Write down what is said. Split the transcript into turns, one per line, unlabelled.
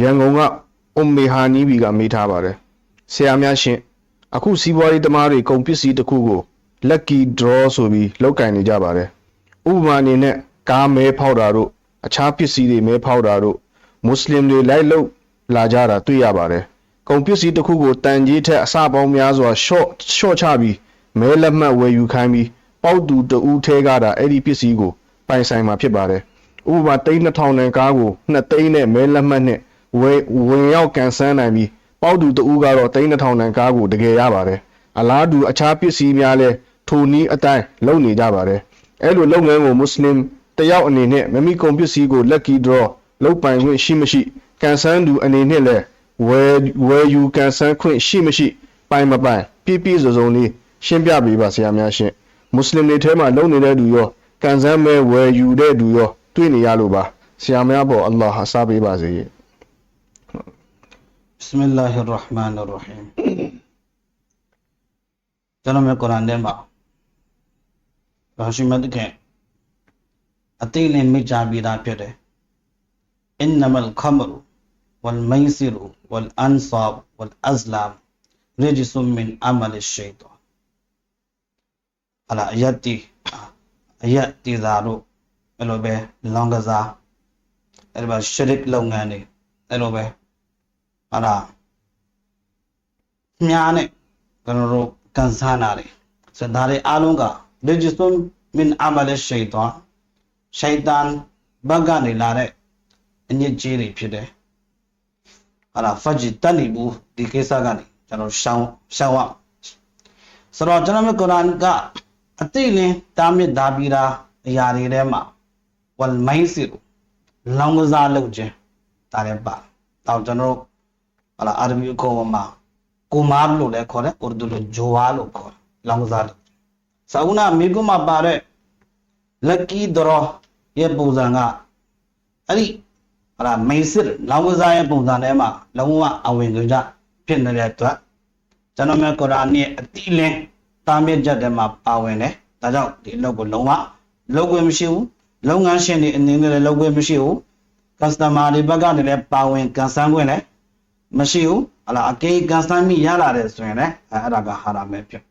ရန်ကုန်ကအွန်မေဟာနီဘီကမေးထားပါတယ်ဆရာများရှင်အခုစီးပွားရေးသမားတွေကုန်ပစ္စည်းတစ်ခုကို lucky draw ဆိုပြီးလောက်ကင်နေကြပါတယ်ဥပမာအနေနဲ့ကားမဲဖောက်တာတို့အခြားပစ္စည်းတွေမဲဖောက်တာတို့မွတ်စလင်တွေလိုက်လို့လာကြတာတွေ့ရပါတယ်ကုန်ပစ္စည်းတစ်ခုကိုတန်ကြီးထက်အစပေါင်းများစွာ short short ချပြီးမဲလက်မှတ်ဝယ်ယူခိုင်းပြီးပေါက်သူတဦးထဲကတာအဲ့ဒီပစ္စည်းကိုပိုင်ဆိုင်မှာဖြစ်ပါတယ်ဥပမာတိန်း2000တန်ကားကို2သိန်းနဲ့မဲလက်မှတ်နဲ့ ဝယ်ဝင်ရောက်ကန်ဆန်းနိုင်ပြီးပေါက်သူတဦးကတော့တိန်း2000တန်ကားကိုတကယ်ရပါတယ်အလားတူအခြားပစ္စည်းများလဲထိုနည်းအတိုင်းလုပ်နေကြပါတယ်အဲ့လိုလုပ်ငန်းကိုမွတ်စလင်တယောက်အနေနဲ့မမိကုန်ပစ္စည်းကို lucky draw လုပ်ပိုင်ခွင့်ရှိမရှိကန်ဆန်းသူအနေနဲ့လဲဝယ်ဝယ်ယူကန်ဆန်းခွင့်ရှိမရှိ ပိုင်မပိုင်ပြည့်ပြည့်စုံစုံလေးရှင်းပြပေးပါဆရာများရှင်မွတ်စလင်တွေထဲမှာလုံနေတဲ့သူရောကန်ဆန်းမဲ့ဝယ်ယူတဲ့သူရောတွေ့နေရလို့ပါဆရာများပေါ်အလ္လာဟ်အစားပေးပါစေ
بسم الله الرحمن الرحیم چلو میں قرآن دیں با. بہشمت کے عطیل میں چابیدہ پھرے انما الخمر والميسر والانصاب والازلام رجس من عمل الشيطان على یتی یتی زارو. ألو بے لونگزا ألو بے شرک لونگانے ألو بے အဲ့လိုပဲရှရစ်လုပ်ငန်းတွေအဲ့လိုပဲဟာလားမြားနဲ့ကျွန်တော်တို့ကန်ဆန်းတာတွေစဒါတွေအားလုံးက register min amal shaitan ရှိုက်တန်ဘက်ကနေလာတဲ့အညစ်အကြေးတွေဖြစ်တယ်ဟာလားဖဂျီတန်နေဘူးဒီကိစ္စကနေကျွန်တော်ရှောင်းရှောင်းရဆိုတော့ကျွန်တော်မြတ်ကုရ်အာန်ကအတိလင်းတားမြစ်တာပြီးတာအရာတွေထဲမှာဝလ်မိုင်းစီလောင်ကစားလုပ်ခြင်းဒါလည်းပါတော့ကျွန်တော်တို့ ဟလာအာရဘီခေါ်မှာကိုမာလို့လည်းခေါ်တယ်ဥရဒူလိုဂျိုဝါလို့ခေါ်တယ်လောင်ကစားလို့စာဦးနာမိကုမှာပါတဲ့ lucky draw ရဲ့ပုံစံကအဲ့ဒီဟလာမိတ်စစ်လောင်ကစားရဲ့ပုံစံထဲမှာလုံးဝအဝင်ကြဖြစ်နေတဲ့အတွက်ကျွန်တော်မြတ်ကုရ်အာန်ရဲ့အတိလင်းတာမြင့်ချက်ထဲမှာပါဝင်တယ်ဒါကြောင့်ဒီအလုပ်ကိုလုံးဝလုပ်ခွင့်မရှိဘူးလုပ်ငန်းရှင်တွေအနေနဲ့လည်းလုပ်ခွင့်မရှိဘူး customer တွေဘက်ကနေလည်းပါဝင်ကန်ဆန်းခွင့်လည်း မရှိဘူးဟလာအကေကန်စမ်းမိရလာတယ်ဆိုရင်လည်းအဲအဲ့ဒါကဟာရမဲဖြစ်